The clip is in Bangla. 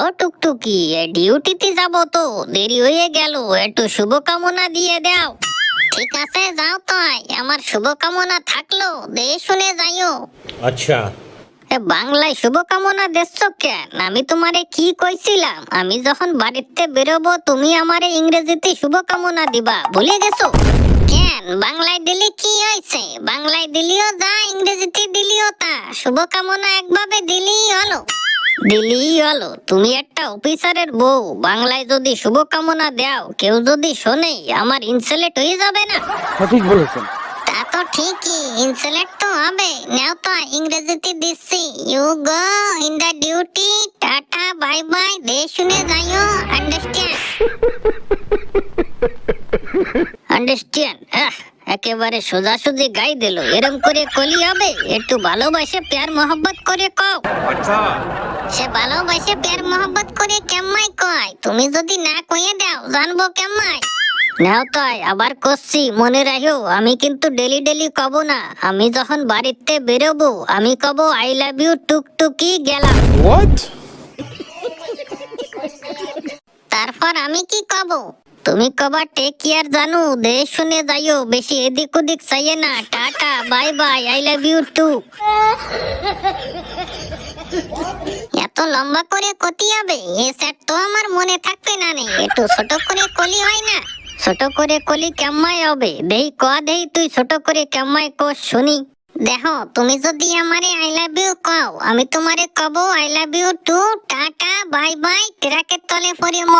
ও টুকটুকি ডিউটিতে যাব তো। দেরি হয়ে গেল একটু শুভকামনা দিয়ে দাও। ঠিক আছে যাও আমার শুভকামনা থাকল দে শুনে যাইও। আচ্ছা। বাংলায় শুভকামনা কেন? আমি তোমারে কি কইছিলাম? আমি যখন বাড়িতে বেরোবো তুমি আমারে ইংরেজিতে শুভকামনা দিবা ভুলে গেছো? কেন? বাংলায় দিলি কি হয়েছে? বাংলায় দিলিও যা ইংরেজিতে দিলিও তা। শুভকামনা একভাবে দিলি দিলেই হলো। তুমি একটা অফিসারের বউ। বাংলায় যদি শুভকামনা দাও কেউ যদি শোনে আমার ইনসুলেট হয়ে যাবে না। সঠিক বলেছেন। তা তো ঠিকই ইনসুলেট তো হবে। নাও তো ইংরেজিতে দিচ্ছি। You go in the duty tata bye bye দে শুনে যাইও। আন্ডারস্ট্যান্ড আন্ডারস্ট্যান্ড একেবারে সোজাসুজি গাই দিল। এরম করে কলি হবে? একটু ভালোবাসে প্যার মোহব্বত করে কও। সে ভালোবাসে প্যার মোহব্বত করে কেমমাই কয়। তুমি যদি না কইয়ে দাও জানব কেমমাই। নাও তাই আবার করছি মনে রাখো আমি কিন্তু ডেলি ডেলি কব না। আমি যখন বাড়িতে বেরোবো আমি কব আই লাভ ইউ টুকটুকি গেলাম? তারপর আমি কি কব? তুমি কবা টেক কেয়ার জানু, দেশ শুনে যাইও, বেশি এদিক ওদিক চাইয়ে না। Tata, bye bye I love you too এত লম্বা করে কতি হবে, এ সেট তো আমার মনে থাকবে না নে। একটু ছোট করে কলি হয় না। ছোট করে কলি কেমাই হবে। দেই ক, দেই তুই ছোট করে কেমাই কোষ শুনি। দেখো, তুমি যদি আমারে আই লাভ ইউ কও, আমি তোমারে কব I love you too tata, bye bye, ট্রাকের তলে পড়ে ম